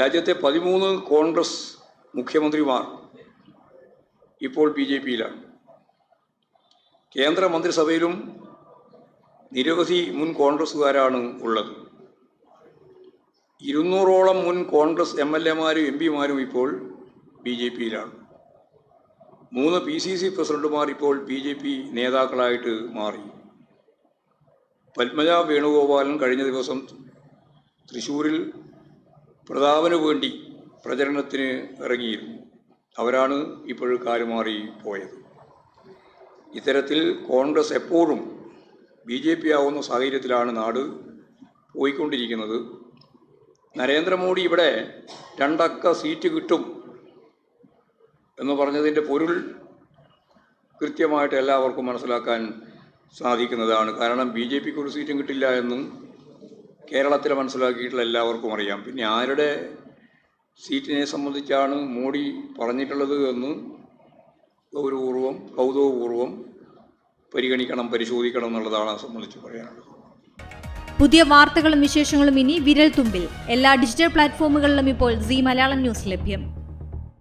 രാജ്യത്തെ പതിമൂന്ന് കോൺഗ്രസ് മുഖ്യമന്ത്രിമാർ ഇപ്പോൾ ബി ജെ പിയിലാണ്. കേന്ദ്ര മന്ത്രിസഭയിലും നിരവധി മുൻ കോൺഗ്രസ്സുകാരാണ് ഉള്ളത്. ഇരുന്നൂറോളം മുൻ കോൺഗ്രസ് എം എൽ എമാരും എം പിമാരും ഇപ്പോൾ ബി ജെ പിയിലാണ്. മൂന്ന് പി സി സി പ്രസിഡന്റുമാർ ഇപ്പോൾ ബി ജെ പി നേതാക്കളായിട്ട് മാറി. പത്മജ വേണുഗോപാലൻ കഴിഞ്ഞ ദിവസം തൃശ്ശൂരിൽ പ്രതാപന് വേണ്ടി പ്രചരണത്തിന് ഇറങ്ങിയിരുന്നു. അവരാണ് ഇപ്പോൾ കാലുമാറി പോയത്. ഇത്തരത്തിൽ കോൺഗ്രസ് എപ്പോഴും ബി ജെ പി ആവുന്ന സാഹചര്യത്തിലാണ് നാട് പോയിക്കൊണ്ടിരിക്കുന്നത്. നരേന്ദ്രമോദി ഇവിടെ രണ്ടക്ക സീറ്റ് കിട്ടും എന്ന് പറഞ്ഞതിന്റെ പൊരുൾ കൃത്യമായിട്ട് എല്ലാവർക്കും മനസ്സിലാക്കാൻ സാധിക്കുന്നതാണ്. കാരണം ബി ജെ പിക്ക് ഒരു സീറ്റും കിട്ടില്ല എന്നും കേരളത്തിൽ മനസ്സിലാക്കിയിട്ടുള്ള എല്ലാവർക്കും അറിയാം. പിന്നെ ആരുടെ സീറ്റിനെ സംബന്ധിച്ചാണ് മോഡി പറഞ്ഞിട്ടുള്ളത് എന്ന് ഗൗരവപൂർവം കൗതുകപൂർവം പരിഗണിക്കണം പരിശോധിക്കണം എന്നുള്ളതാണ് സംബന്ധിച്ച് പറയാനുള്ളത്. പുതിയ വാർത്തകളും വിശേഷങ്ങളും ഇനി വിരൽ തുമ്പിൽ എല്ലാ ഡിജിറ്റൽ പ്ലാറ്റ്ഫോമുകളിലും ഇപ്പോൾ സി മലയാളം ന്യൂസ് ലഭ്യം.